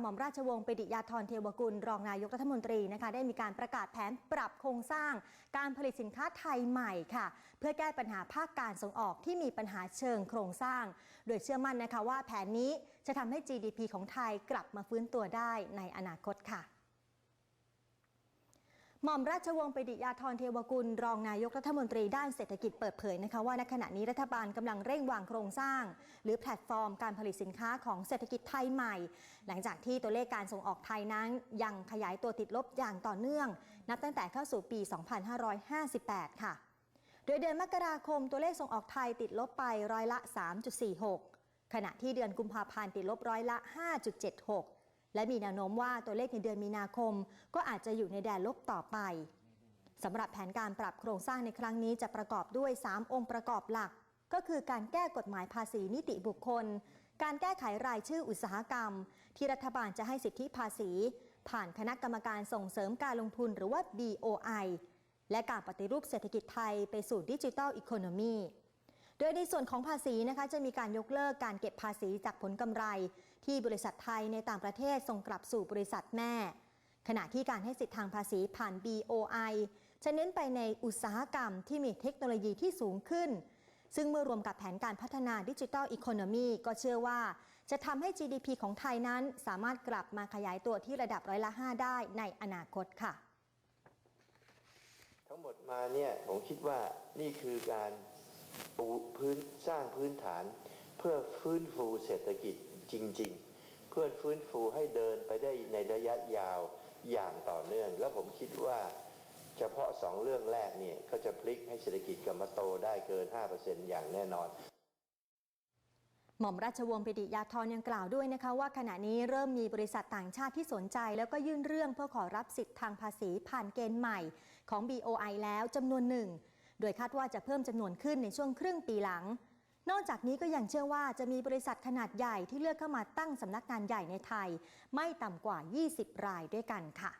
หม่อมราชวงศ์ปดิยาธรเทวกุล รองนายกรัฐมนตรีนะคะได้มีการประกาศแผนปรับโครงสร้าง การผลิตสินค้าไทยใหม่ค่ะ เพื่อแก้ปัญหาภาคการส่งออกที่มีปัญหาเชิงโครงสร้าง โดยเชื่อมั่นนะคะว่าแผนนี้จะทำให้ GDP ของไทยกลับมาฟื้นตัวได้ในอนาคตค่ะ หม่อมราชวงศ์ปดิยาธรเทวกุล รองนายกรัฐมนตรีด้านเศรษฐกิจเปิดเผยนะคะว่าณขณะนี้รัฐบาลกำลังเร่งวางโครงสร้าง หรือแพลตฟอร์มการผลิตสินค้าของเศรษฐกิจไทยใหม่ หลังจากที่ตัวเลขการส่งออกไทยนั้น ยังขยายตัวติดลบอย่างต่อเนื่อง นับตั้งแต่เข้าสู่ปี 2558 ค่ะ โดยเดือนมกราคมตัวเลขส่งออกไทยติดลบไปร้อยละ 3.46 ขณะที่เดือนกุมภาพันธ์ติดลบร้อยละ 5.76 และมีแนวโน้มว่าตัวเลขในเดือนมีนาคม ก็อาจจะอยู่ในแดนลบต่อไปสำหรับแผนการปรับโครงสร้างในครั้งนี้จะประกอบด้วย 3 องค์ประกอบหลัก ก็คือการแก้กฎหมายภาษีนิติบุคคล การแก้ไขรายชื่ออุตสาหกรรม ที่รัฐบาลจะให้สิทธิภาษี ผ่านคณะกรรมการส่งเสริมการลงทุนหรือว่า BOI และการปฏิรูปเศรษฐกิจไทยไปสู่ดิจิทัลอีโคโนมี โดยในส่วนของภาษีนะคะจะมีการยกเลิกการเก็บภาษีจากผลกำไร ที่บริษัทไทยในต่างประเทศส่งกลับสู่บริษัทแม่ ขณะที่การให้สิทธิทางภาษีผ่าน BOI จะเน้นไปในอุตสาหกรรมที่มีเทคโนโลยีที่สูงขึ้น ซึ่งเมื่อรวมกับแผนการพัฒนาดิจิทัลอีโคโนมีก็เชื่อว่า จะทำให้ GDP ของไทยนั้นสามารถกลับมาขยายตัวที่ระดับร้อยละ 5 ได้ในอนาคตค่ะ ทั้งหมดมาเนี่ยผมคิดว่านี่คือการ ปูพื้นสร้างพื้นฐาน เพื่อฟื้นฟูเศรษฐกิจจริง ๆ เพื่อฟื้นฟูให้เดินไปได้ในระยะยาวอย่างต่อเนื่อง แล้วผมคิดว่าเฉพาะสองเรื่องแรกเนี่ยก็จะพลิกให้เศรษฐกิจกลับมาโตได้เกิน 5%อย่างแน่นอนหม่อมราชวงศ์ปิติยาธรยังกล่าวด้วยนะคะว่าขณะนี้เริ่มมีบริษัทต่างชาติที่สนใจ แล้วก็ยื่นเรื่องเพื่อขอรับสิทธิ์ทางภาษีผ่านเกณฑ์ใหม่ของ BOI แล้วจำนวนหนึ่ง โดยคาดว่าจะเพิ่มจำนวนขึ้นในช่วงครึ่งปีหลัง นอกจากนี้ก็ยังเชื่อว่าจะมีบริษัทขนาดใหญ่ที่เลือกเข้ามาตั้งสำนักงานใหญ่ในไทย ไม่ต่ำกว่า 20 รายด้วยกันค่ะ